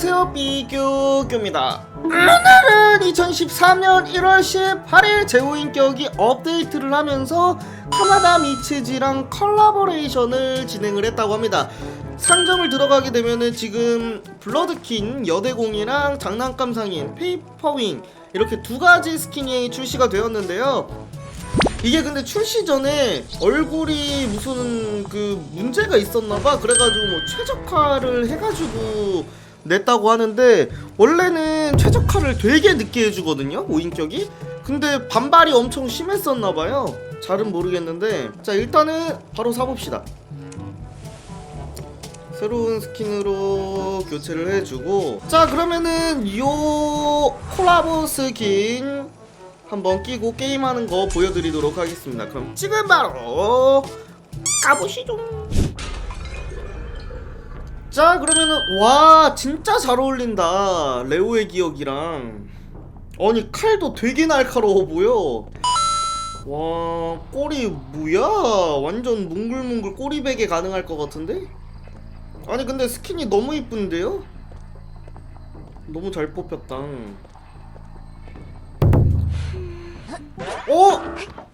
안녕하세요 비교교입니다. 오늘은 2013년 1월 18일 제호인격이 업데이트를 하면서 카나다 미츠지랑 컬라보레이션을 진행을 했다고 합니다. 상점을 들어가게 되면은 지금 블러드킨 여대공이랑 장난감 상인 페이퍼윙 이렇게 두 가지 스킨이 출시가 되었는데요. 이게 근데 출시 전에 얼굴이 무슨 그 문제가 있었나봐? 그래가지고 뭐 최적화를 해가지고 냈다고 하는데 원래는 최적화를 되게 늦게 해주거든요 오인격이. 근데 반발이 엄청 심했었나봐요. 잘은 모르겠는데. 자 일단은 바로 사봅시다. 새로운 스킨으로 교체를 해주고. 자 그러면은 요 콜라보 스킨 한번 끼고 게임하는 거 보여드리도록 하겠습니다. 그럼 지금 바로 가보시죠. 자 그러면은 와 진짜 잘 어울린다. 레오의 기억이랑. 아니 칼도 되게 날카로워 보여. 와 꼬리 뭐야? 완전 뭉글뭉글 꼬리베개 가능할 것 같은데? 아니 근데 스킨이 너무 이쁜데요? 너무 잘 뽑혔다. 어?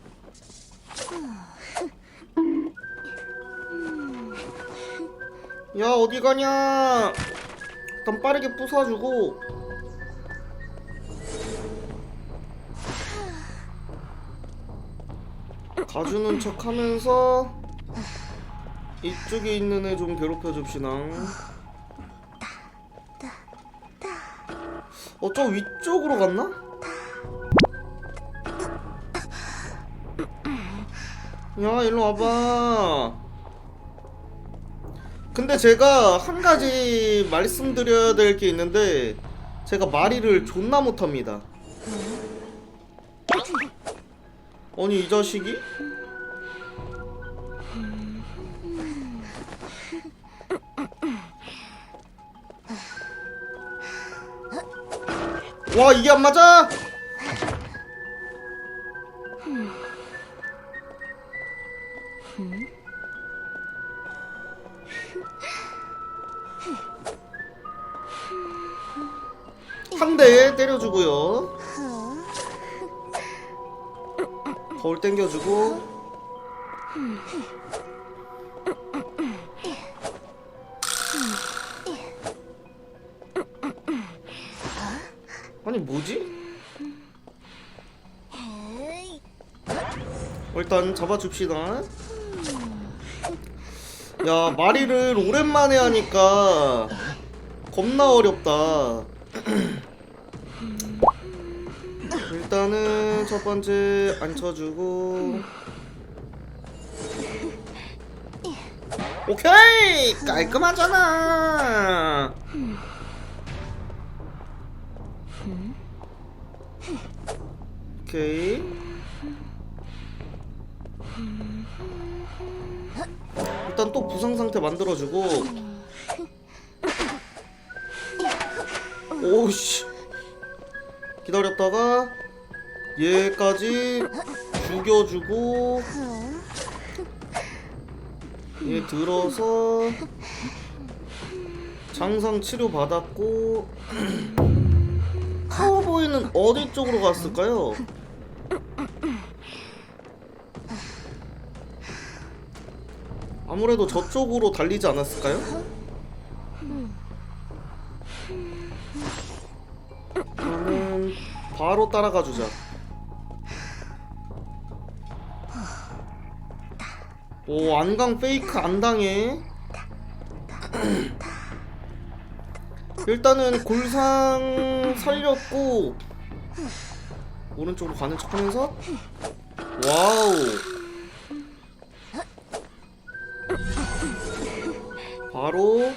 야 어디 가냐? 일단 빠르게 부숴주고 가주는 척 하면서 이쪽에 있는 애 좀 괴롭혀 줍시다. 어 저 위쪽으로 갔나? 야 일로 와봐 근데 제가 한 가지 말씀드려야 될 게 있는데 제가 마리를 존나 못합니다 아니 이 자식이? 와 이게 안 맞아? 한대 때려주고요. 거울 당겨주고. 아니 뭐지? 어, 일단 잡아줍시다. 야 마리를 오랜만에 하니까 겁나 어렵다. 첫 번째 앉혀주고 오케이 깔끔하잖아. 오케이. 일단 또 부상 상태 만들어주고 오씨 기다렸다가 얘까지 죽여주고 얘 들어서 장상 치료 받았고 카우보이는 어디 쪽으로 갔을까요? 아무래도 저쪽으로 달리지 않았을까요? 그러면 바로 따라가 주자. 오 안강 페이크 안 당해. 일단은 골상 살렸고 오른쪽으로 가는 척 하면서 와우. 바로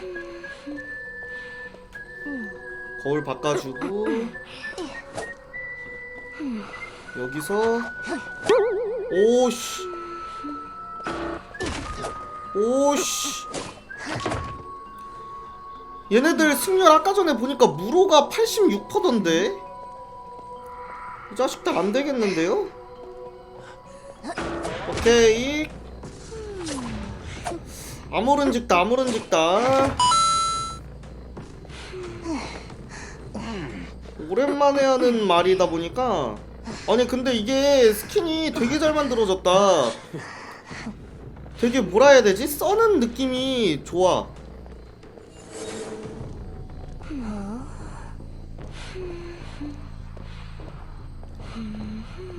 거울 바꿔주고 여기서 오씨 오씨. 얘네들 승률 아까 전에 보니까 무로가 86%던데? 이 자식들 안 되겠는데요? 오케이. 아무른직다 아무른직다 오랜만에 하는 말이다 보니까. 아니 근데 이게 스킨이 되게 잘 만들어졌다 되게 뭐라 해야 되지? 써는 느낌이 좋아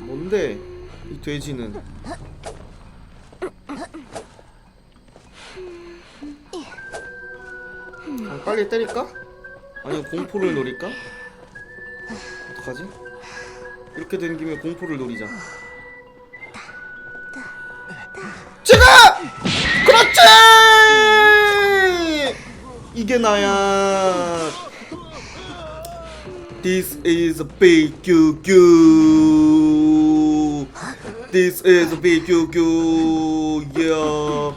뭔데 이 돼지는 아, 빨리 때릴까? 아니면 공포를 노릴까? 어떡하지? 이렇게 된 김에 공포를 노리자 이게 나야. This is a big QQ This is a big QQ Yeah.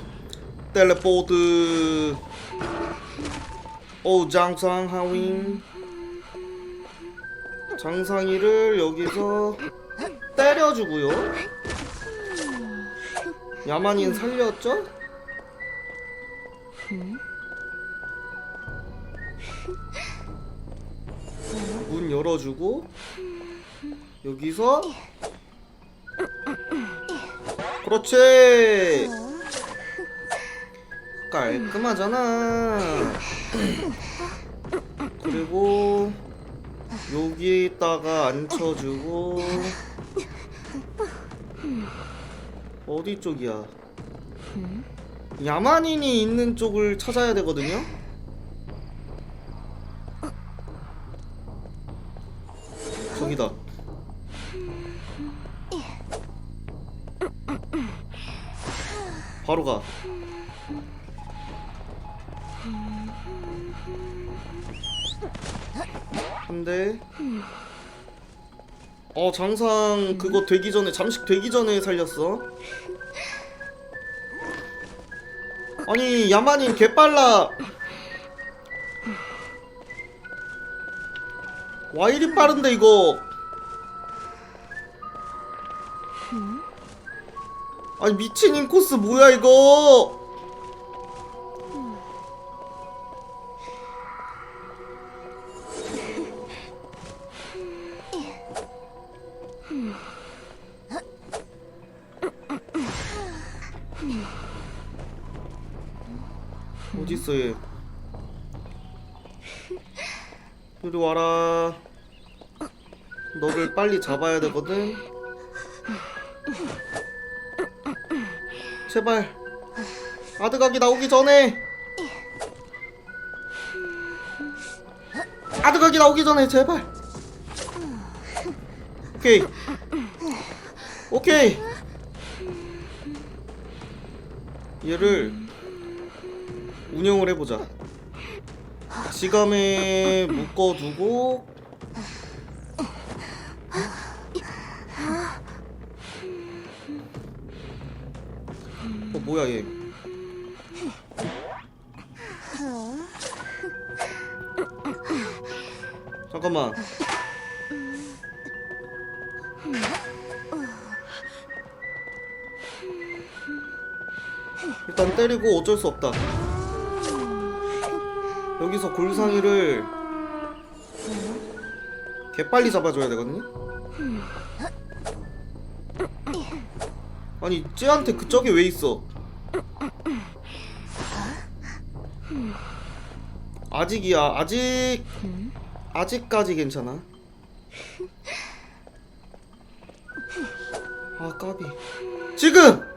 텔레포트 오 장상 하윈. 장상이를 여기서 때려주고요. 야만인 살렸죠? 열어주고 여기서 그렇지. 깔끔하잖아. 그리고 여기에다가 앉혀주고 어디 쪽이야? 야만인이 있는 쪽을 찾아야 되거든요 바로 가. 한대 어 장상 그거 되기 전에 잠식 되기 전에 살렸어. 아니 야만인 개빨라. 와 이리 빠른데 이거 아니 미친 인코스 뭐야 이거? 어딨어 얘 이리 와라. 너를 빨리 잡아야 되거든 제발. 아드각이 나오기 전에. 아드각이 나오기 전에 제발. 오케이. 오케이. 얘를 운영을 해보자. 지감에 묶어두고 뭐야 얘? 잠깐만. 일단 때리고 어쩔 수 없다. 여기서 골상이를 개빨리 잡아줘야 되거든요? 아니 쟤한테 그쪽에 왜 있어 아직이야. 아직 아직까지 괜찮아. 아 까비. 지금!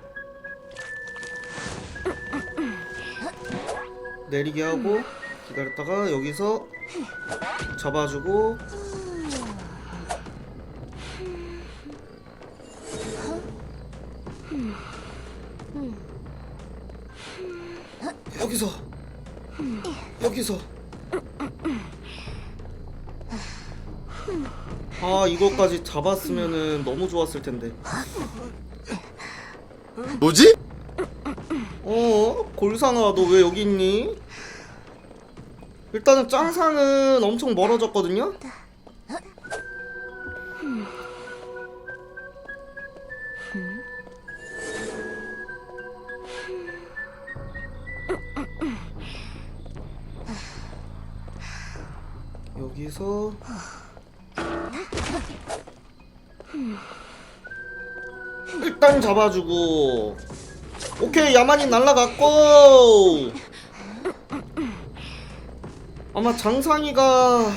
내리게 하고 기다렸다가 여기서 잡아주고. 여기서 여기서 아 이거까지 잡았으면은 너무 좋았을 텐데 뭐지? 어 골상아 너 왜 여기 있니? 일단은 짱상은 엄청 멀어졌거든요. 여기서 일단 잡아주고. 오케이 야만이 날라갔고. 아마 장상이가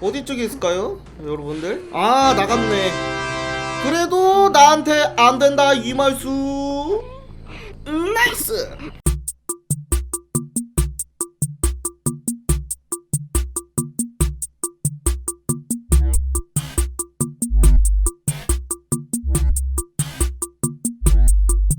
어디 쪽에 있을까요 여러분들? 아 나갔네. 그래도 나한테 안 된다 이말수 음, 나이스